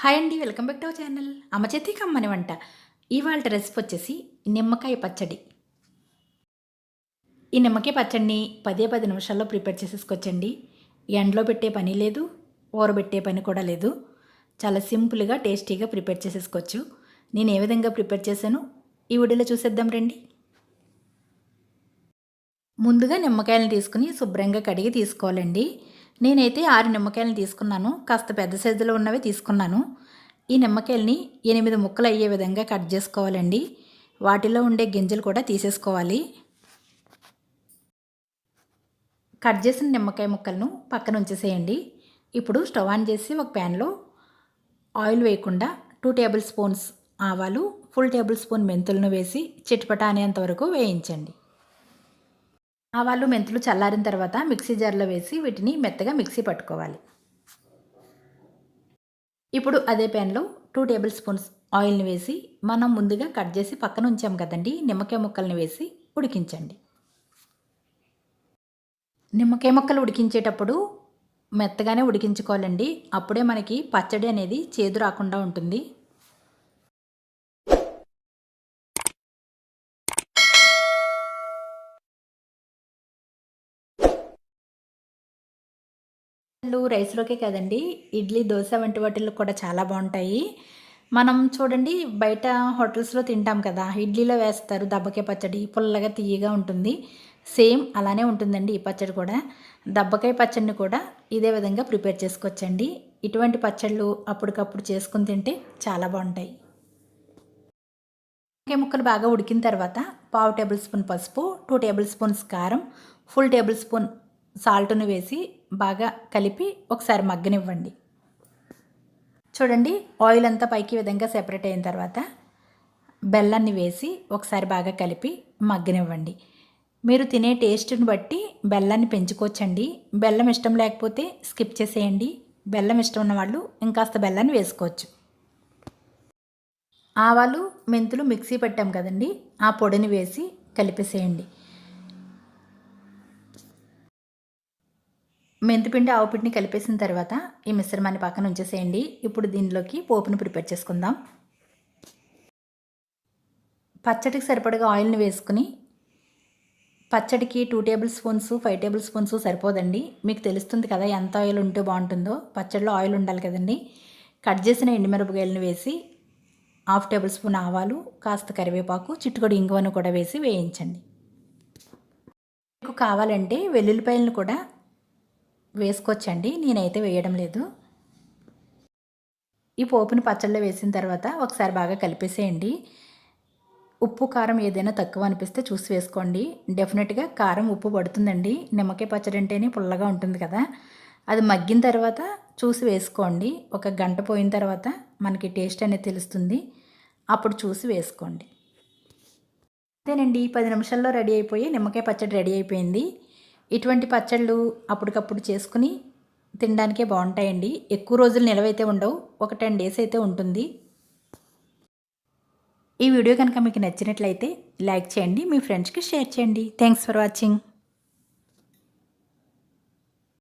Hi అండి welcome back to our channel. అమ్మ చేతి వంట. ఇవాళ రెసిపీ వచ్చేసి నిమ్మకాయ పచ్చడి. ఈ నిమ్మకాయ పచ్చడిని పదే పది నిమిషాల్లో ప్రిపేర్ చేసేసుకోవచ్చండి ఎండలో పెట్టే పని లేదు ఊరబెట్టే పని కూడా లేదు. చాలా సింపుల్గా టేస్టీగా ప్రిపేర్ చేసేసుకోవచ్చు. నేను ఏ విధంగా ప్రిపేర్ చేశాను? ఈ వీడియోలో చూసేద్దాం రండి. ముందుగా నిమ్మకాయలను తీసుకుని శుభ్రంగా కడిగి తీసుకోవాలండి. నేనైతే ఆరు నిమ్మకాయలను తీసుకున్నాను. కాస్త పెద్ద సైజులో ఉన్నవి తీసుకున్నాను. ఈ నిమ్మకాయలని ఎనిమిది ముక్కలు అయ్యే విధంగా కట్ చేసుకోవాలండి. వాటిలో ఉండే గింజలు కూడా తీసేసుకోవాలి. కట్ చేసిన నిమ్మకాయ ముక్కలను పక్కన ఉంచేసేయండి. ఇప్పుడు స్టవ్ ఆన్ చేసి ఒక ప్యాన్లో ఆయిల్ వేయకుండా టూ టేబుల్ స్పూన్స్ ఆవాలు ఫుల్ టేబుల్ స్పూన్ మెంతులను వేసి చిట్పట అనేంత వరకు వేయించండి. ఆవాలు మెంతులు చల్లారిన తర్వాత మిక్సీ జార్లో వేసి వీటిని మెత్తగా మిక్సీ పట్టుకోవాలి. ఇప్పుడు అదే ప్యాన్లో టూ టేబుల్ స్పూన్స్ ఆయిల్ని వేసి మనం ముందుగా కట్ చేసి పక్కన ఉంచాం కదండి నిమ్మకాయ ముక్కల్ని వేసి ఉడికించండి. నిమ్మకాయ ముక్కలు ఉడికించేటప్పుడు మెత్తగానే ఉడికించుకోవాలండి. అప్పుడే మనకి పచ్చడి అనేది చేదు రాకుండా ఉంటుంది. రైస్లోకే కదండి. ఇడ్లీ దోశ వంటి వాటిల్లో కూడా చాలా బాగుంటాయి. మనం చూడండి బయట హోటల్స్లో తింటాం కదా ఇడ్లీలో వేస్తారు దబ్బకాయ పచ్చడి పుల్లగా తీయగా ఉంటుంది. సేమ్ అలానే ఉంటుందండి ఈ పచ్చడి కూడా. దబ్బకాయ పచ్చడిని కూడా ఇదే విధంగా ప్రిపేర్ చేసుకోవచ్చండి. ఇటువంటి పచ్చళ్ళు అప్పటికప్పుడు చేసుకుని తింటే చాలా బాగుంటాయి. దబ్బకాయ ముక్కలు బాగా ఉడికిన తర్వాత పావు టేబుల్ స్పూన్ పసుపు టూ టేబుల్ స్పూన్స్ కారం ఫుల్ టేబుల్ స్పూన్ సాల్ట్ను వేసి బాగా కలిపి ఒకసారి మగ్గనివ్వండి. చూడండి ఆయిల్ అంతా పైకి విధంగా సెపరేట్ అయిన తర్వాత బెల్లాన్ని వేసి ఒకసారి బాగా కలిపి మగ్గనివ్వండి. మీరు తినే టేస్ట్ని బట్టి బెల్లాన్ని పెంచుకోవచ్చండి. బెల్లం ఇష్టం లేకపోతే స్కిప్ చేసేయండి. బెల్లం ఇష్టం ఉన్న వాళ్ళు ఇంకాస్త బెల్లాన్ని వేసుకోవచ్చు. ఆవాలు మెంతులు మిక్సీ పెట్టాం కదండి ఆ పొడిని వేసి కలిపేసేయండి. మెంతిపిండి ఆవుపిండిని కలిపేసిన తర్వాత ఈ మిశ్రమాన్ని పక్కన ఉంచేసేయండి. ఇప్పుడు దీనిలోకి పోపును ప్రిపేర్ చేసుకుందాం. పచ్చడికి సరిపడగా ఆయిల్ని వేసుకుని పచ్చడికి two tablespoons five tablespoons సరిపోదండి. మీకు తెలుస్తుంది కదా ఎంత ఆయిల్ ఉంటే బాగుంటుందో. పచ్చడిలో ఆయిల్ ఉండాలి కదండి. కట్ చేసిన ఎండుమిరపకాయలను వేసి హాఫ్ టేబుల్ స్పూన్ ఆవాలు కాస్త కరివేపాకు చిట్టుకొడి ఇంగువను కూడా వేసి వేయించండి. మీకు కావాలంటే వెల్లుల్లిపాయలను కూడా వేసుకోవచ్చండి. నేనైతే వేయడం లేదు. ఈ పోపుని పచ్చళ్ళలో వేసిన తర్వాత ఒకసారి బాగా కలిపేసేయండి. ఉప్పు కారం ఏదైనా తక్కువ అనిపిస్తే చూసి వేసుకోండి. డెఫినెట్గా కారం ఉప్పు పడుతుందండి. నిమ్మకాయ పచ్చడి అంటేనే పుల్లగా ఉంటుంది కదా. అది మగ్గిన తర్వాత చూసి వేసుకోండి. ఒక గంట పోయిన తర్వాత మనకి టేస్ట్ అనేది తెలుస్తుంది. అప్పుడు చూసి వేసుకోండి. అంతేనండి. పది నిమిషాల్లో రెడీ అయిపోయి నిమ్మకాయ పచ్చడి రెడీ అయిపోయింది. ఇటువంటి పచ్చళ్ళు అప్పటికప్పుడు చేసుకుని తినడానికే బాగుంటాయండి. ఎక్కువ రోజులు నిలవైతే ఉండవు. ఒక టెన్ డేస్ అయితే ఉంటుంది. ఈ వీడియో కనుక మీకు నచ్చినట్లయితే లైక్ చేయండి మీ ఫ్రెండ్స్కి షేర్ చేయండి. Thanks for watching.